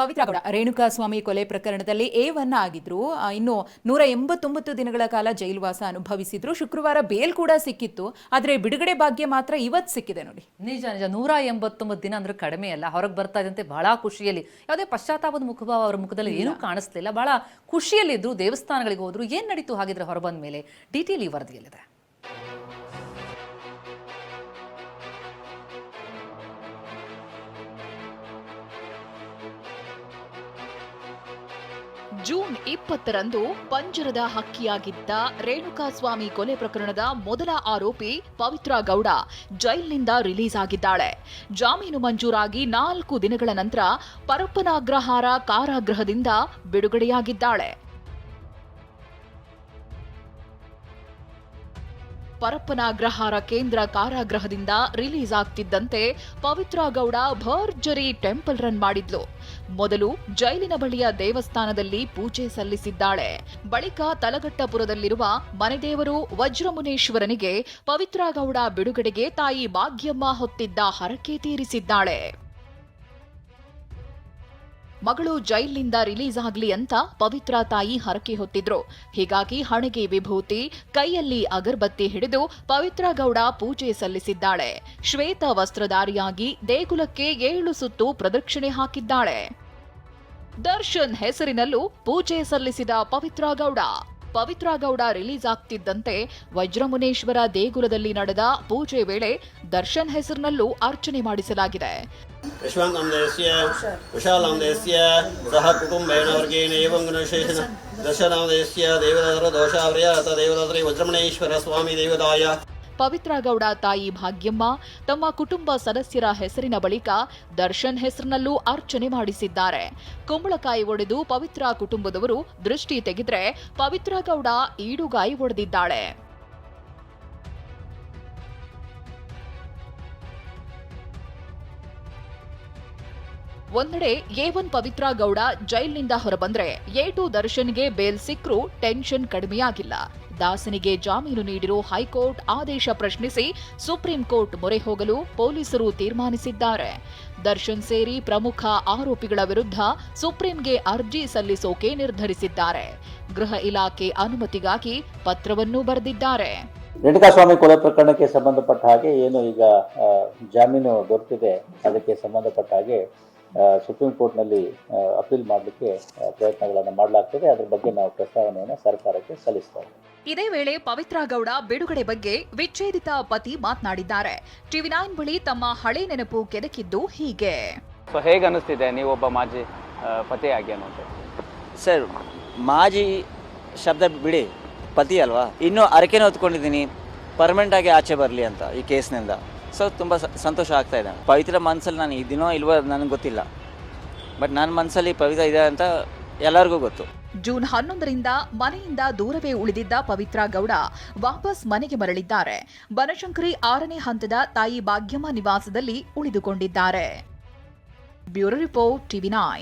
ಪವಿತ್ರ ಗೌಡ. ರೇಣುಕಾ ಸ್ವಾಮಿ ಕೊಲೆ ಪ್ರಕರಣದಲ್ಲಿ A one ಆಗಿದ್ರು. ಇನ್ನು ನೂರ ಎಂಬತ್ತೊಂಬತ್ತು ದಿನಗಳ ಕಾಲ ಜೈಲುವಾಸ ಅನುಭವಿಸಿದ್ರು. ಶುಕ್ರವಾರ ಬೇಲ್ ಕೂಡ ಸಿಕ್ಕಿತ್ತು. ಆದರೆ ಬಿಡುಗಡೆ ಭಾಗ್ಯ ಮಾತ್ರ ಇವತ್ತು ಸಿಕ್ಕಿದೆ ನೋಡಿ. ನಿಜ ನಿಜ. ನೂರ ಎಂಬತ್ತೊಂಬತ್ತು ದಿನ ಅಂದ್ರೆ ಕಡಿಮೆ ಅಲ್ಲ. ಹೊರಗೆ ಬರ್ತಾ ಇದ್ದಂತೆ ಬಹಳ ಖುಷಿಯಲ್ಲಿ. ಯಾವುದೇ ಪಶ್ಚಾತ್ತಾಪದ ಮುಖಭಾವ ಅವರ ಮುಖದಲ್ಲಿ ಏನೂ ಕಾಣಿಸ್ಲಿಲ್ಲ ಬಹಳ ಖುಷಿಯಲ್ಲಿದ್ರು. ದೇವಸ್ಥಾನಗಳಿಗೆ ಹೋದ್ರು. ಏನ್ ನಡೀತು ಹಾಗಿದ್ರೆ ಹೊರಬಂದ ಮೇಲೆ ಡಿಟೇಲ್ ಈ ವರದಿಯಲ್ಲಿದೆ. ಜೂನ್ ಇಪ್ಪತ್ತರಂದು ಪಂಜರದ ಹಕ್ಕಿಯಾಗಿದ್ದ ರೇಣುಕಾಸ್ವಾಮಿ ಕೊಲೆ ಪ್ರಕರಣದ ಮೊದಲ ಆರೋಪಿ ಪವಿತ್ರ ಗೌಡ ಜೈಲಿನಿಂದ ರಿಲೀಸ್ ಆಗಿದ್ದಾಳೆ. ಜಾಮೀನು ಮಂಜೂರಾಗಿ ನಾಲ್ಕು ದಿನಗಳ ನಂತರ ಪರಪ್ಪನಾಗ್ರಹಾರ ಕಾರಾಗೃಹದಿಂದ ಬಿಡುಗಡೆಯಾಗಿದ್ದಾಳೆ. ಪರಪ್ಪನಾಗ್ರಹಾರ ಕೇಂದ್ರ ಕಾರಾಗೃಹದಿಂದ ರಿಲೀಸ್ ಆಗ್ತಿದ್ದಂತೆ ಪವಿತ್ರ ಗೌಡ ಭರ್ಜರಿ ಟೆಂಪಲ್ ರನ್ ಮಾಡಿದ್ಲು. ಮೊದಲು ಜೈಲಿನ ಬಳಿಯ ದೇವಸ್ಥಾನದಲ್ಲಿ ಪೂಜೆ ಸಲ್ಲಿಸಿದ್ದಾಳೆ. ಬಳಿಕ ತಲಗಟ್ಟಪುರದಲ್ಲಿರುವ ಮನೆದೇವರು ವಜ್ರಮುನೇಶ್ವರನಿಗೆ ಪವಿತ್ರ ಗೌಡ ಬಿಡುಗಡೆಗೆ ತಾಯಿ ಭಾಗ್ಯಮ್ಮ ಹೊತ್ತಿದ್ದ ಹರಕೆ ತೀರಿಸಿದ್ದಾಳೆ. ಮಗಳು ಜೈಲಿನಿಂದ ರಿಲೀಸ್ ಆಗ್ಲಿ ಅಂತ ಪವಿತ್ರ ತಾಯಿ ಹರಕೆ ಹೊತ್ತಿದ್ರು. ಹೀಗಾಗಿ ಹಣೆಗೆ ವಿಭೂತಿ, ಕೈಯಲ್ಲಿ ಅಗರಬತ್ತಿ ಹಿಡಿದು ಪವಿತ್ರ ಗೌಡ ಪೂಜೆ ಸಲ್ಲಿಸಿದ್ದಾಳೆ. ಶ್ವೇತ ವಸ್ತ್ರಧಾರಿಯಾಗಿ ದೇಗುಲಕ್ಕೆ ಏಳು ಸುತ್ತು ಪ್ರದಕ್ಷಿಣೆ ಹಾಕಿದ್ದಾಳೆ. ದರ್ಶನ್ ಹೆಸರಿನಲ್ಲೂ ಪೂಜೆ ಸಲ್ಲಿಸಿದ ಪವಿತ್ರ ಗೌಡ. ಪವಿತ್ರ ಗೌಡ ರಿಲೀಸ್ ಆಗ್ತಿದ್ದಂತೆ ವಜ್ರಮುನೇಶ್ವರ ದೇಗುಲದಲ್ಲಿ ನಡೆದ ಪೂಜೆ ವೇಳೆ ದರ್ಶನ್ ಹೆಸರಿನಲ್ಲೂ ಅರ್ಚನೆ ಮಾಡಿಸಲಾಗಿದೆ. ಸಹ ಕುಟುಂಬೇಣ ವರ್ಗೇಣ ಏವಂಗನಶೇಷನ ದರ್ಶನಾಮದೇಶ್ಯ ದೇವದಾತರ ದೋಷಾವ್ರಯ ಅಥ ವಜ್ರಮಣೇಶ್ವರ ಸ್ವಾಮಿ ದೇವದಾಯ. ಪವಿತ್ರ ಗೌಡ ತಾಯಿ ಭಾಗ್ಯಮ್ಮ, ತಮ್ಮ ಕುಟುಂಬ ಸದಸ್ಯರ ಹೆಸರಿನ ಬಳಿಕ ದರ್ಶನ್ ಹೆಸರಿನಲ್ಲೂ ಅರ್ಚನೆ ಮಾಡಿಸಿದ್ದಾರೆ. ಕುಂಬಳಕಾಯಿ ಒಡೆದು ಪವಿತ್ರ ಕುಟುಂಬದವರು ದೃಷ್ಟಿ ತೆಗೆದ್ರೆ ಪವಿತ್ರ ಗೌಡ ಈಡುಗಾಯಿ ಒಡೆದಿದ್ದಾಳೆ. ಒಂದೆಡೆ ಎ ಒನ್ ಪವಿತ್ರ ಗೌಡ ಜೈಲಿನಿಂದ ಹೊರಬಂದ್ರೆ ಎ ಟು ದರ್ಶನ್ಗೆ ಬೇಲ್ ಸಿಕ್ಕರೂ ಟೆನ್ಷನ್ ಕಡಿಮೆಯಾಗಿಲ್ಲ. ದಾಸನಿಗೆ ಜಾಮೀನು ನೀಡಿರೋ ಹೈಕೋರ್ಟ್ ಆದೇಶ ಪ್ರಶ್ನಿಸಿ ಸುಪ್ರೀಂ ಕೋರ್ಟ್ ಮೊರೆ ಹೋಗಲು ಪೊಲೀಸರು ತೀರ್ಮಾನಿಸಿದ್ದಾರೆ. ದರ್ಶನ್ ಸೇರಿ ಪ್ರಮುಖ ಆರೋಪಿಗಳ ವಿರುದ್ಧ ಸುಪ್ರೀಂಗೆ ಅರ್ಜಿ ಸಲ್ಲಿಸೋಕೆ ನಿರ್ಧರಿಸಿದ್ದಾರೆ. ಗೃಹ ಇಲಾಖೆ ಅನುಮತಿಗಾಗಿ ಪತ್ರವನ್ನೂ ಬರೆದಿದ್ದಾರೆ. ರೇಣುಕಾಸ್ವಾಮಿ ಕೊಲೆ ಪ್ರಕರಣಕ್ಕೆ ಸಂಬಂಧಪಟ್ಟ ಹಾಗೆ ಏನು ಈಗ ಜಾಮೀನು ದೊರೆತಿದೆ. ಅದಕ್ಕೆ ಸಂಬಂಧಪಟ್ಟ ಹಾಗೆ ಸುಪ್ರೀಂ ಕೋರ್ಟ್ನಲ್ಲಿ ಅಪೀಲ್ ಮಾಡಲಿಕ್ಕೆ ಪ್ರಯತ್ನಗಳನ್ನು ಮಾಡಲಾಗ್ತದೆ. ಅದರ ಬಗ್ಗೆ ನಾವು ಪ್ರಸ್ತಾವನೆಯನ್ನು ಸರ್ಕಾರಕ್ಕೆ ಸಲ್ಲಿಸ್ತಾ ಇದೇ ವೇಳೆ ಪವಿತ್ರ ಗೌಡ ಬಿಡುಗಡೆ ಬಗ್ಗೆ ವಿಚ್ಛೇದಿತ ಪತಿ ಮಾತನಾಡಿದ್ದಾರೆ. ಟಿವಿ ನೈನ್ ಬಳಿ ತಮ್ಮ ಹಳೆ ನೆನಪು ಕೆದಕಿದ್ದು ಹೀಗೆ. ಸೊ ಹೇಗೆ ಅನ್ನಿಸ್ತಿದೆ? ನೀವೊಬ್ಬ ಮಾಜಿ ಪತಿ ಪತಿಯಾಗಿ ಅನ್ನೋದು ಸರ್ ಮಾಜಿ ಶಬ್ದ ಬಿಡಿ. ಪತಿ ಅಲ್ವಾ? ಇನ್ನೂ ಅರಕೆನ ಹೊತ್ಕೊಂಡಿದ್ದೀನಿ. ಪರ್ಮನೆಂಟ್ ಆಗಿ ಆಚೆ ಬರಲಿ ಅಂತ ಈ ಕೇಸ್ನಿಂದ ಸೊ ತುಂಬ ಸಂತೋಷ ಆಗ್ತಾ ಇದೆ. ಪವಿತ್ರ ಮನಸ್ಸಲ್ಲಿ ನಾನು ಇದ್ದೀನೋ ಇಲ್ವೋ ನನಗೆ ಗೊತ್ತಿಲ್ಲ. ಬಟ್ ನನ್ನ ಮನಸ್ಸಲ್ಲಿ ಪವಿತ್ರ ಇದೆ ಅಂತ ಎಲ್ಲರಿಗೂ ಗೊತ್ತು. ಜೂನ್ ಹನ್ನೊಂದರಿಂದ ಮನೆಯಿಂದ ದೂರವೇ ಉಳಿದಿದ್ದ ಪವಿತ್ರ ಗೌಡ ವಾಪಸ್ ಮನೆಗೆ ಮರಳಿದ್ದಾರೆ. ಬನಶಂಕರಿ ಆರನೇ ಹಂತದ ತಾಯಿ ಭಾಗ್ಯಮ್ಮ ನಿವಾಸದಲ್ಲಿ ಉಳಿದುಕೊಂಡಿದ್ದಾರೆ. Bureau report TV nine.